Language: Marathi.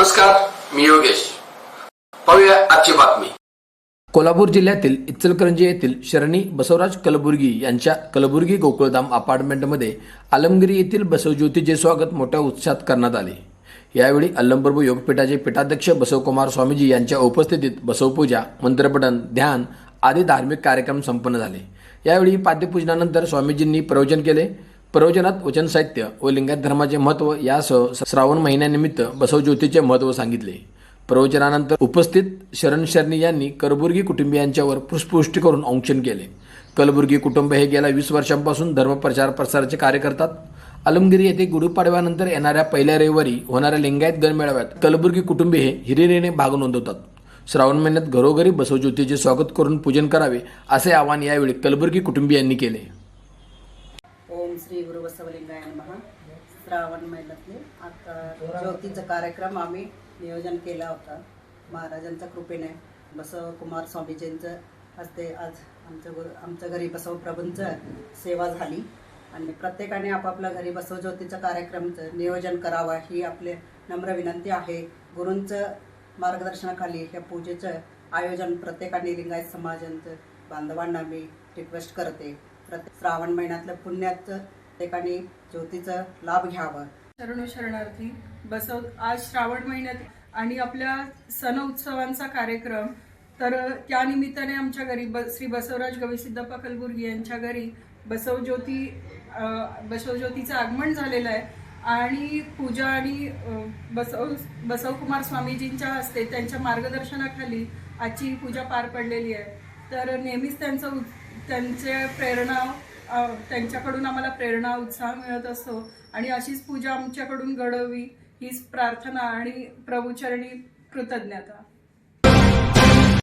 नमस्कार मी योगेश. पाहूया आजची बातमी. कोल्हापूर जिल्ह्यातील इचलकरंजी येथील शरणी बसवराज कलबुर्गी यांच्या कलबुर्गी गोकुळधाम अपार्टमेंटमध्ये आलमगिरी येथील बसवज्योतीचे स्वागत मोठ्या उत्साहात करण्यात आले. यावेळी अल्लमप्रभू योगपीठाचे पीठाध्यक्ष बसवकुमार स्वामीजी यांच्या उपस्थितीत बसवपूजा मंत्रपठण ध्यान आदी धार्मिक कार्यक्रम संपन्न झाले. यावेळी पाद्यपूजनानंतर स्वामीजींनी प्रवचन केले. प्रवचनात वचन साहित्य व लिंगायत धर्माचे महत्त्व यासह श्रावण महिन्यानिमित्त बसवज्योतीचे महत्त्व सांगितले. प्रवचनानंतर उपस्थित शरण शरणी यांनी कलबुर्गी कुटुंबियांच्यावर पुष्पवृष्टी करून औंक्षण केले. कलबुर्गी कुटुंब हे गेल्या वीस वर्षांपासून धर्मप्रचार प्रसाराचे कार्य करतात. आलमगिरी येथे गुढीपाडव्यानंतर येणाऱ्या पहिल्या रविवारी होणाऱ्या लिंगायत गणमेळाव्यात कलबुर्गी कुटुंबे हे हिरिरीने भाग नोंदवतात. श्रावण महिन्यात घरोघरी बसवज्योतीचे स्वागत करून पूजन करावे असे आवाहन यावेळी कलबुर्गी कुटुंबियांनी केले. ओम श्री गुरु बसवलिंगाय महा श्रावण महिन्यातले आता ज्योतीचा कार्यक्रम आम्ही नियोजन केला होता. महाराजांच्या कृपेने बसव कुमार स्वामीजींचं हस्ते आज आमच्या गुरु आमच्या घरी बसव प्रभूंचं सेवा झाली. आणि प्रत्येकाने आपापल्या घरी बसव ज्योतीचं कार्यक्रमचं नियोजन करावं ही आपले नम्र विनंती आहे. गुरूंचं मार्गदर्शनाखाली ह्या पूजेचं आयोजन प्रत्येकाने लिंगायत समाजांचं बांधवांना मी रिक्वेस्ट करते. प्रत्येक श्रावण महिन्यातलं पुण्याचं ठिकाणी ज्योतीचं लाभ घ्यावा. शरण शरणार्थी बसव आज श्रावण महिन्यात आणि आपल्या सण उत्सवांचा कार्यक्रम तर त्या निमित्ताने आमच्या घरी ब श्री बसवराज गविसिद्धप्पा कलबुर्गी यांच्या घरी बसवज्योती बसवज्योतीचं आगमन झालेलं आहे. आणि पूजा आणि बसव बसवकुमार स्वामीजींच्या हस्ते त्यांच्या मार्गदर्शनाखाली आजची पूजा पार पडलेली आहे. तर नेहमीच त्यांचं त्यांचे प्रेरणा त्यांच्याकडून आम्हाला प्रेरणा उत्साह मिळत असतो. आणि अशीच पूजा आमच्याकडून घडवी हीच प्रार्थना आणि प्रभूचरणी कृतज्ञता.